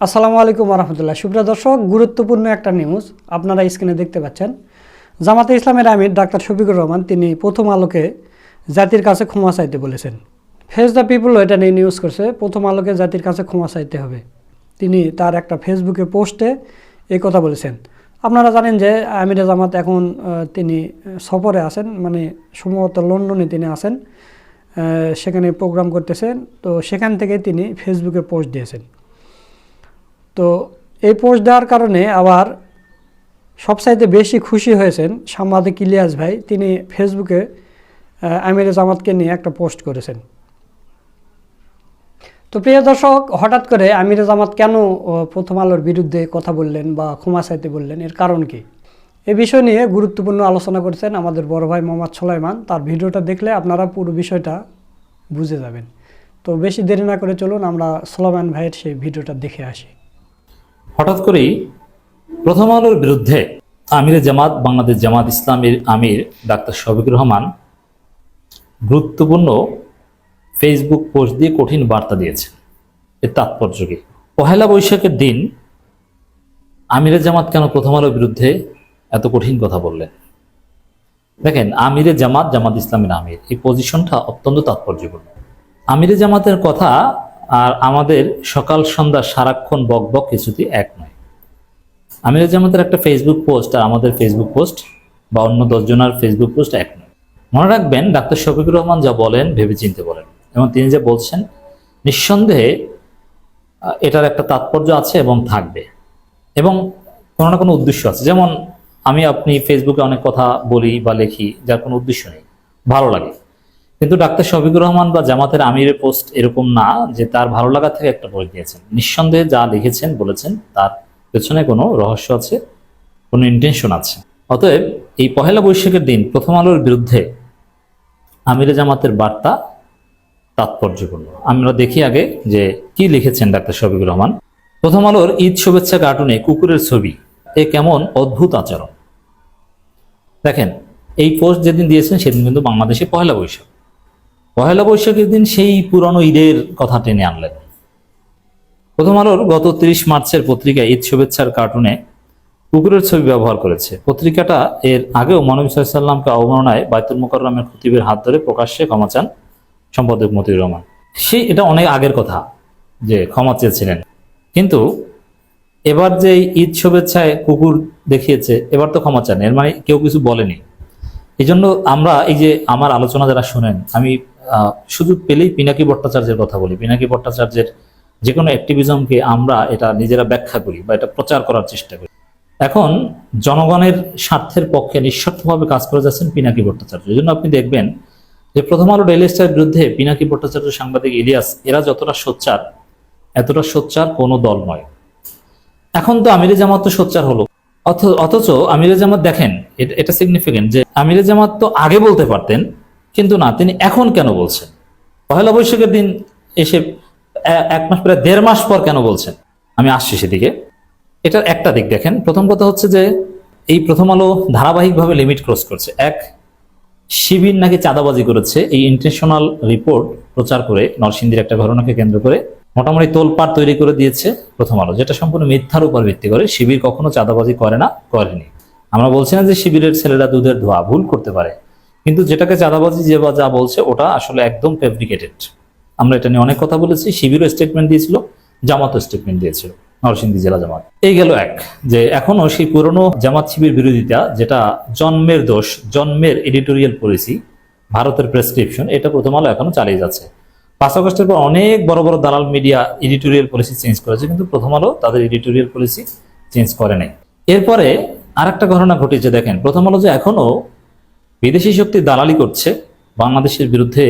আসসালামু আলাইকুম রহমতুল্লাহ সুপ্রিয় দর্শক, গুরুত্বপূর্ণ একটা নিউজ আপনারা স্ক্রিনে দেখতে পাচ্ছেন। জামাতে ইসলামের আমির ডাক্তার শফিকুর রহমান তিনি প্রথম আলোকে জাতির কাছে ক্ষমা চাইতে বলেছেন। ফেস দ্য পিপুল এটা নিয়ে নিউজ করছে, প্রথম আলোকে জাতির কাছে ক্ষমা চাইতে হবে। তিনি তার একটা ফেসবুকে পোস্টে এই কথা বলেছেন। আপনারা জানেন যে আমির জামাত এখন তিনি সফরে আছেন মানে সম্ভবত লন্ডনে তিনি আছেন সেখানে প্রোগ্রাম করতেছেন। তো সেখান থেকে তিনি ফেসবুকে পোস্ট দিয়েছেন। তো এই পোস্ট দেওয়ার কারণে আবার সবচাইতে বেশি খুশি হয়েছেন সাংবাদিক ইলিয়াস ভাই। তিনি ফেসবুকে আমির জামাতকে নিয়ে একটা পোস্ট করেছেন। তো প্রিয় দর্শক, হঠাৎ করে আমির জামাত কেন প্রথম আলোর বিরুদ্ধে কথা বললেন বা ক্ষমা চাইতে বললেন, এর কারণ কি? এ বিষয় নিয়ে গুরুত্বপূর্ণ আলোচনা করেছেন আমাদের বড় ভাই মোহাম্মদ সোলাইমান। তার ভিডিওটা দেখলে আপনারা পুরো বিষয়টা বুঝে যাবেন। তো বেশি দেরি না করে চলুন, আমরা সোলাইমান ভাইয়ের সেই ভিডিওটা দেখে আসি। হঠাৎ করেই প্রথম আলোর বিরুদ্ধে আমিরে জামাত, বাংলাদেশ জামাত ইসলামের আমির ডাক্তার শফিকুর রহমান গুরুত্বপূর্ণ ফেসবুক পোস্ট দিয়ে কঠিন বার্তা দিয়েছেন। এর তাৎপর্য কি? পহেলা বৈশাখের দিন আমিরে জামাত কেন প্রথম আলোর বিরুদ্ধে এত কঠিন কথা বললেন? দেখেন, আমিরে জামাত জামাত ইসলামের আমির, এই পজিশনটা অত্যন্ত তাৎপর্যপূর্ণ। আমিরে জামাতের কথা আর আমাদের সকাল সন্ধ্যা সারাক্ষণ বক বক কিছুতেই এক নয়। আমিরে জামাতের একটা ফেসবুক পোস্ট আর আমাদের ফেসবুক পোস্ট বা অন্য দশজনের ফেসবুক পোস্ট এক নয়। মনে রাখবেন ডাক্তার শফিকুর রহমান যা বলেন ভেবে চিনতে বলেন এবং তিনি যে বলছেন, নিঃসন্দেহে এটার একটা তাৎপর্য আছে এবং থাকবে। এবং কোনো না কোনো উদ্দেশ্য আছে। যেমন আমি আপনি ফেসবুকে অনেক কথা বলি বা লিখি, যার কোনো উদ্দেশ্য নেই। ভালো লাগে। কিন্তু ডাক্তার শফিকুর রহমান বা জামাতের আমিরের পোস্ট এরকম না যে তার ভালো লাগা থেকে একটা বই দিয়েছেন নিঃসন্দেহে যা লিখেছেন, বলেছেন, তার পেছনে কোনো রহস্য আছে, কোনো ইন্টেনশন আছে। অতএব এই পহেলা বৈশাখের দিন প্রথম আলোর বিরুদ্ধে আমিরে জামাতের বার্তা তাৎপর্যপূর্ণ। আমরা দেখি আগে যে কি লিখেছেন ডাক্তার শফিকুর রহমান। প্রথম আলোর ঈদ শুভেচ্ছা কার্টুনে কুকুরের ছবি, এ কেমন অদ্ভুত আচরণ। দেখেন, এই পোস্ট যেদিন দিয়েছেন, সেদিন কিন্তু বাংলাদেশে পহেলা বৈশাখ। পহেলা বৈশাখের দিন সেই পুরনো ঈদের কথা টেনে আনলেন। প্রথম আলোর গত তিরিশ মার্চের পত্রিকা ঈদ শুভেচ্ছার কার্টুনে কুকুরের ছবি ব্যবহার করেছে। পত্রিকাটা এর আগেও মনবী সাল্লামকে অবমাননায় বায়তুল মোকাররমের খতিবের হাত ধরে প্রকাশ্যে ক্ষমা চান সম্পাদক মতিউর রহমান। সে এটা অনেক আগের কথা যে ক্ষমা চেয়েছিলেন। কিন্তু এবার যে ঈদ শুভেচ্ছায় কুকুর দেখিয়েছে, এবার তো ক্ষমা চান। এর মানে কেউ কিছু বলেনি। এই জন্য আমরা এই যে আমার আলোচনা যারা শোনেন, আমি সুযোগ পেলেই পিনাকি ভট্টাচার্যের কথা বলি। পিনাকি ভট্টাচার্যের যে কোনো অ্যাক্টিভিজমকে আমরা এটা নিজেরা ব্যাখ্যা করি বা এটা প্রচার করার চেষ্টা করি। এখন জনগণের স্বার্থের পক্ষে নিঃস্বার্থভাবে কাজ করে যাচ্ছেন পিনাকি ভট্টাচার্য। এই জন্য আপনি দেখবেন যে প্রথম আলো ডেইলি স্টারের বিরুদ্ধে পিনাকি ভট্টাচার্য সাংবাদিক ইলিয়াস, এরা যতটা সোচ্চার, এতটা সোচ্চার কোনো দল নয়। এখন তো আমিরে জামাত তো সোচ্চার হলো। অথচ আমিরে জামাত দেখেন, এটা সিগনিফিকেন্ট যে আমিরে জামাত তো আগে বলতে পারতেন কিন্তু না, তিনি এখন কেন বলছেন? পহেলা বৈশাখের দিন এসে এক মাস প্রায় দেড় মাস পর কেন বলছেন? আমি আসছি সেদিকে। এটার একটা দিক দেখেন। প্রথম কথা হচ্ছে যে, এই প্রথম আলো ধারাবাহিকভাবে লিমিট ক্রস করছে। এক, শিবির নাকি চাঁদাবাজি করেছে। এই ইন্টারন্যাশনাল রিপোর্ট প্রচার করে নরসিংদীর একটা ঘটনাকে কেন্দ্র করে মোটামুটি তোলপাড় তৈরি করে দিয়েছে প্রথম আলো, যেটা সম্পূর্ণ মিথ্যার উপর ভিত্তি করে। শিবির কখনো চাঁদাবাজি করে না, করেনি। আমরা বলছি না যে শিবিরের ছেলেরা দুধের ধোয়া ভুল করতে পারে। কিন্তু যেটাকে চাঁদাবাজি যে বা যা বলছে, ওটা আসলে একদম ফেব্রিকেটেড আমরা এটা নিয়ে অনেক কথা বলেছি, শিবিরও স্টেটমেন্ট দিয়েছিল, জামাতও স্টেটমেন্ট দিয়েছিল, নরসিংদী জেলা জামাত। এই গেল এক, যে এখনও সেই পুরনো জামাত শিবির বিরোধিতা, যেটা জন্মের দোষ, জন্মের এডিটোরিয়াল পলিসি ভারতের প্রেসক্রিপশন এটা প্রথম আলো এখনও চালিয়ে যাচ্ছে। পাঁচ আগস্টের পর অনেক বড় বড় দালাল মিডিয়া এডিটোরিয়াল পলিসি চেঞ্জ করেছে, কিন্তু প্রথম আলো তাদের এডিটোরিয়াল পলিসি চেঞ্জ করে নাই। এরপরে আর একটা ঘটনা ঘটেছে, দেখেন, প্রথম আলো যে এখনও বিদেশি শক্তি দালালি করছে, বাংলাদেশের বিরুদ্ধে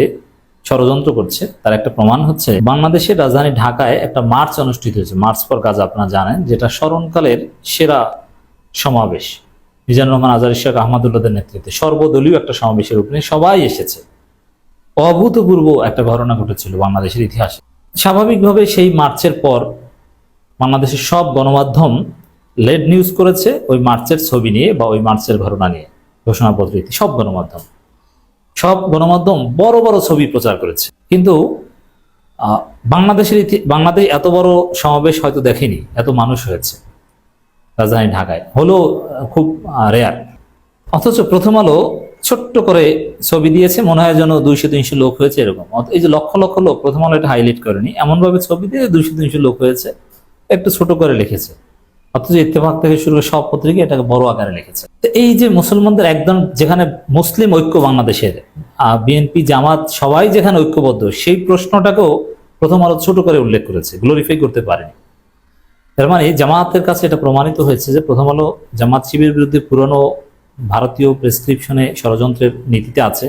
ষড়যন্ত্র করছে। তার একটা প্রমাণ হচ্ছে, বাংলাদেশের রাজধানী ঢাকায় একটা মার্চ অনুষ্ঠিত হয়েছে। মার্চ পর কাজ আপনারা জানেন, যেটা স্মরণকালের সেরা সমাবেশ। মিজানুর রহমান আজার শেখ আহমদুল্লাদের নেতৃত্বে। সর্বদলীয় একটা সমাবেশের উপরে সবাই এসেছে। অভূতপূর্ব একটা ঘটনা ঘটেছিল বাংলাদেশের ইতিহাসে। স্বাভাবিকভাবে সেই মার্চের পর বাংলাদেশের সব গণমাধ্যম লেড নিউজ করেছে, ওই মার্চের ছবি নিয়ে বা ওই মার্চের ঘটনা নিয়ে। ঘোষণাপত্র সব গণমাধ্যম। সব গণমাধ্যম বড় বড় ছবি প্রচার করেছে। কিন্তু বাংলাদেশের বাংলাদেশ এত বড় সমাবেশ হয়তো দেখেনি, এত মানুষ হয়েছে রাজধানী ঢাকায়। হলো খুব রেয়ার অথচ প্রথম আলো ছোট্ট করে ছবি দিয়েছে, মনে হয় যেন দুইশো তিনশো লোক হয়েছে এরকম। এই যে লক্ষ লক্ষ লোক, প্রথম আলো এটা হাইলাইট করেনি। এমনভাবে ছবি দিয়ে দুইশো তিনশো লোক হয়েছে, একটু ছোট করে লিখেছে। অথচ ইত্তেফাক থেকে শুরু করে সব পত্রিকা এটাকে বড় আকারে লিখেছে। তো এই যে মুসলমানদের একদম যেখানে মুসলিম ঐক্য বাংলাদেশের বিএনপি, জামাত সবাই যেখানে ঐক্যবদ্ধ, সেই প্রশ্নটাকেও প্রথম আলো ছোট করে উল্লেখ করেছে গ্লোরিফাই করতে পারেনি। তার মানে জামাতের কাছে এটা প্রমাণিত হয়েছে যে প্রথম আলো জামাত শিবির বিরুদ্ধে পুরনো ভারতীয় প্রেসক্রিপশনে ষড়যন্ত্রের নীতিতে আছে।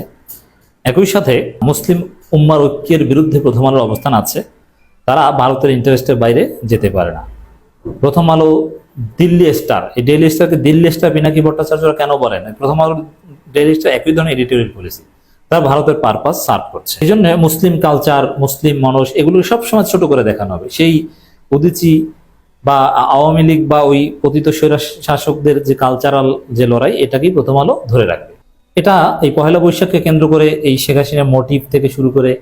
একই সাথে মুসলিম উম্মার ঐক্যের বিরুদ্ধে প্রথম আলোর অবস্থান আছে। তারা ভারতের ইন্টারেস্টের বাইরে যেতে পারে না। প্রথম আলো দিল্লি স্টার। এই ডেইলি স্টারকে দিল্লি স্টার পিনাকি ভট্টাচার্যরা কেন বলেন? প্রথম আলো ডেইলি স্টার একই ধরনের এডিটোরিয়াল পলিসি তারা ভারতের পারপাস সার্ভ করছে। এই জন্য মুসলিম কালচার মুসলিম মানুষ এগুলো সবসময় ছোট করে দেখানো হবে। সেই উদিচি বা আওয়ামী লীগ বা ওই পতিত শাসকদের যে কালচারাল যে লড়াই, এটাকেই প্রথম আলো ধরে রাখবে। এটা এই পহেলা বৈশাখকে কেন্দ্র করে এই শেখ হাসিনার মোটিভ থেকে শুরু করে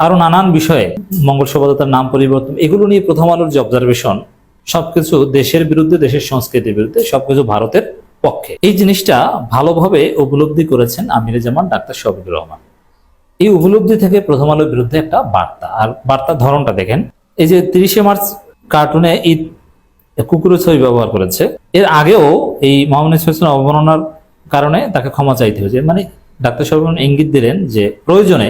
আরও নানান বিষয়ে মঙ্গল শোভাযাত্রার নাম পরিবর্তন, এগুলো নিয়ে প্রথম আলোর যে অবজারভেশন সবকিছু দেশের বিরুদ্ধে, দেশের সংস্কৃতির বিরুদ্ধে, সবকিছু ভারতের পক্ষে। এই জিনিসটা ভালোভাবে উপলব্ধি করেছেন আমিরে জামান ডাক্তার শফিকুর রহমান। এই উপলব্ধি থেকে প্রথম আলোর বিরুদ্ধে একটা বার্তা। আর বার্তার ধরনটা দেখেন। এই যে তিরিশে মার্চ কার্টুনে ঈদ কুকুরের ছবি ব্যবহার করেছে। এর আগেও এই মোহাম্মদ ইসলাম অবমাননার কারণে তাকে ক্ষমা চাইতে হয়েছে। মানে ডাক্তার শফিকুর ইঙ্গিত দিলেন যে প্রয়োজনে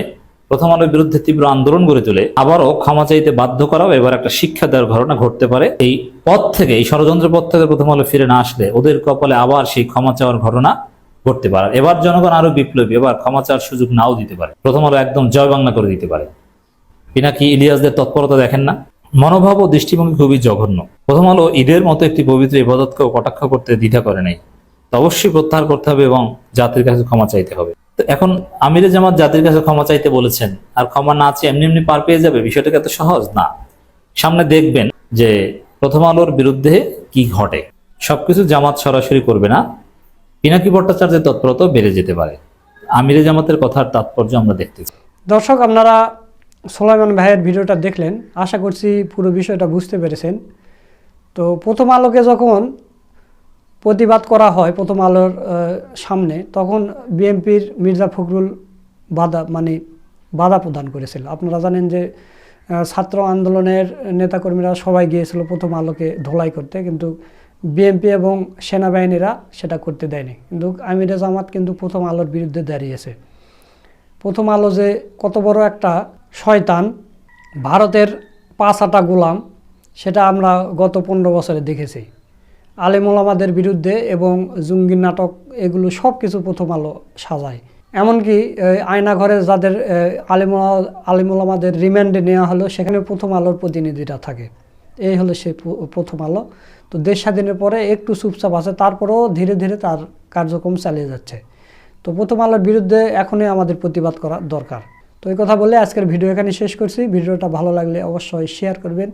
প্রথম আলোর বিরুদ্ধে তীব্র আন্দোলন গড়ে তুলে, আবারও ক্ষমা চাইতে বাধ্য করাও এবার একটা শিক্ষা দেওয়ার ঘটনা ঘটতে পারে। এই পথ থেকে, এই ষড়যন্ত্রের পথ থেকে প্রথম আলো ফিরে না আসলে ওদের কপালে আবার সেই ক্ষমা চাওয়ার ঘটনা ঘটতে পারে। এবার জনগণ আরও বিপ্লবী, এবার ক্ষমা চাওয়ার সুযোগ নাও দিতে পারে। প্রথম আলো একদম জয় বাংলা করে দিতে পারে। পিনাকি ইলিয়াসদের তৎপরতা দেখেন না? মনোভাব ও দৃষ্টিভঙ্গি খুবই জঘন্য। প্রথম আলো ঈদের মতো একটি পবিত্র ইবাদতকেও কটাক্ষ করতে দ্বিধা করে নাই। অবশ্যই প্রত্যাহার করতে হবে এবং জাতির কাছে ক্ষমা চাইতে হবে। তো এখন আমিরে জামাত জাতির কাছে ক্ষমা চাইতে বলেছেন, আর ক্ষমা না চেয়ে এমনি এমনি পার পেয়ে যাবে বিষয়টা এত সহজ? না। সামনে দেখবেন যে প্রথম আলোর বিরুদ্ধে কি ঘটে। সবকিছু জামাত সরাসরি করবে না। পিনাকি ভট্টাচার্যের তৎপরতা বেড়ে যেতে পারে। আমিরে জামাতের কথার তাৎপর্য আমরা দেখতে চাই। দর্শক, আপনারা সোলাইমান ভাইয়ের ভিডিওটা দেখলেন। আশা করছি পুরো বিষয়টা বুঝতে পেরেছেন। তো প্রথম আলোকে যখন প্রতিবাদ করা হয় প্রথম আলোর সামনে, তখন বিএনপির মির্জা ফখরুল বাধা মানে বাধা প্রদান করেছিল। আপনারা জানেন যে ছাত্র আন্দোলনের নেতাকর্মীরা সবাই গিয়েছিল প্রথম আলোকে ধোলাই করতে, কিন্তু বিএনপি এবং সেনাবাহিনীরা সেটা করতে দেয়নি। কিন্তু আমিরে জামাত কিন্তু প্রথম আলোর বিরুদ্ধে দাঁড়িয়েছে। প্রথম আলো যে কত বড় একটা শয়তান, ভারতের পাঁচ আটা গোলাম, সেটা আমরা গত পনেরো বছরে দেখেছি। আলিমুলামাদের বিরুদ্ধে এবং জঙ্গি নাটক, এগুলো সব কিছু প্রথম আলো সাজায়। এমনকি আয়নাঘরে যাদের আলিমুলা আলিমুলামাদের রিমান্ডে নেওয়া হলো সেখানে প্রথম আলোর প্রতিনিধিরা থাকে। এই হলো প্র- প্রথম আলো। তো দেশ স্বাধীনের পরে একটু চুপচাপ আছে, তারপরেও ধীরে ধীরে তার কার্যক্রম চালিয়ে যাচ্ছে। তো প্রথম আলোর বিরুদ্ধে এখনই আমাদের প্রতিবাদ করা দরকার। তো এই কথা বলে আজকের ভিডিও এখানে শেষ করছি। ভিডিওটা ভালো লাগলে অবশ্যই শেয়ার করবেন।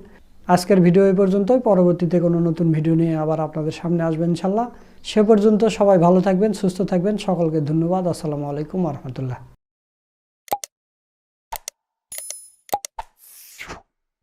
আজকের ভিডিও এই পর্যন্তই। পরবর্তীতে কোনো নতুন ভিডিও নিয়ে আবার আপনাদের সামনে আসবেন ইনশাল্লাহ। সে পর্যন্ত সবাই ভালো থাকবেন, সুস্থ থাকবেন। সকলকে ধন্যবাদ। আসসালামু আলাইকুম রহমতুল্লাহ।